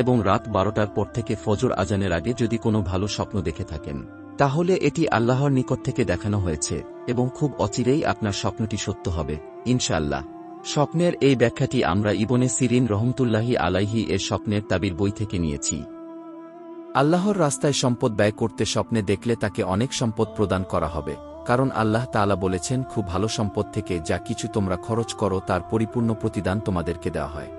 এবং রাত বারোটার পর থেকে ফজর আজানের আগে যদি কোনো ভালো স্বপ্ন দেখে থাকেন, তাহলে এটি আল্লাহর নিকট থেকে দেখানো হয়েছে এবং খুব অচিরেই আপনার স্বপ্নটি সত্য হবে, ইনশাআল্লাহ। স্বপ্নের এই ব্যাখ্যাটি আমরা ইবনে সিরিন রহমতুল্লাহি আলাইহি এর স্বপ্নের তাবির বই থেকে নিয়েছি। আল্লাহর রাস্তায় সম্পদ ব্যয় করতে স্বপ্নে দেখলে তাকে অনেক সম্পদ প্রদান করা হবে, কারণ আল্লাহ তাআলা বলেছেন, খুব ভালো সম্পদ থেকে যা কিছু তোমরা খরচ করো তার পরিপূর্ণ প্রতিদান তোমাদেরকে দেওয়া হয়।